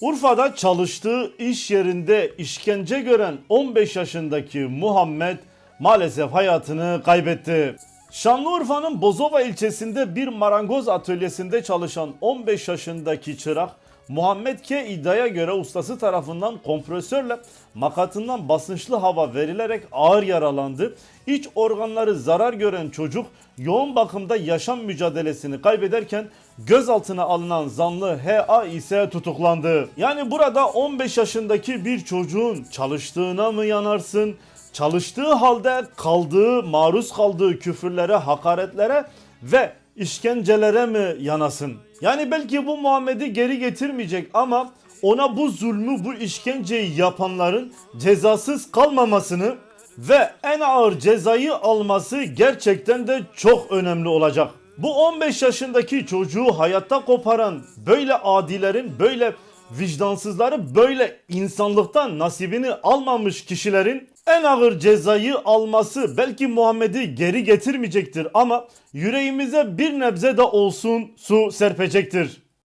Urfa'da çalıştığı iş yerinde işkence gören 15 yaşındaki Muhammed maalesef hayatını kaybetti. Şanlıurfa'nın Bozova ilçesinde bir marangoz atölyesinde çalışan 15 yaşındaki çırak Muhammed K. iddiaya göre ustası tarafından kompresörle makatından basınçlı hava verilerek ağır yaralandı. İç organları zarar gören çocuk yoğun bakımda yaşam mücadelesini kaybederken gözaltına alınan zanlı HA ise tutuklandı. Yani burada 15 yaşındaki bir çocuğun çalıştığına mı yanarsın? Çalıştığı halde kaldığı, maruz kaldığı küfürlere, hakaretlere ve işkencelere mi yanasın? Yani belki bu Muhammed'i geri getirmeyecek ama ona bu zulmü, bu işkenceyi yapanların cezasız kalmamasını ve en ağır cezayı alması gerçekten de çok önemli olacak. Bu 15 yaşındaki çocuğu hayatta koparan böyle adilerin, böyle vicdansızları, böyle insanlıktan nasibini almamış kişilerin en ağır cezayı alması belki Muhammed'i geri getirmeyecektir ama yüreğimize bir nebze de olsun su serpecektir.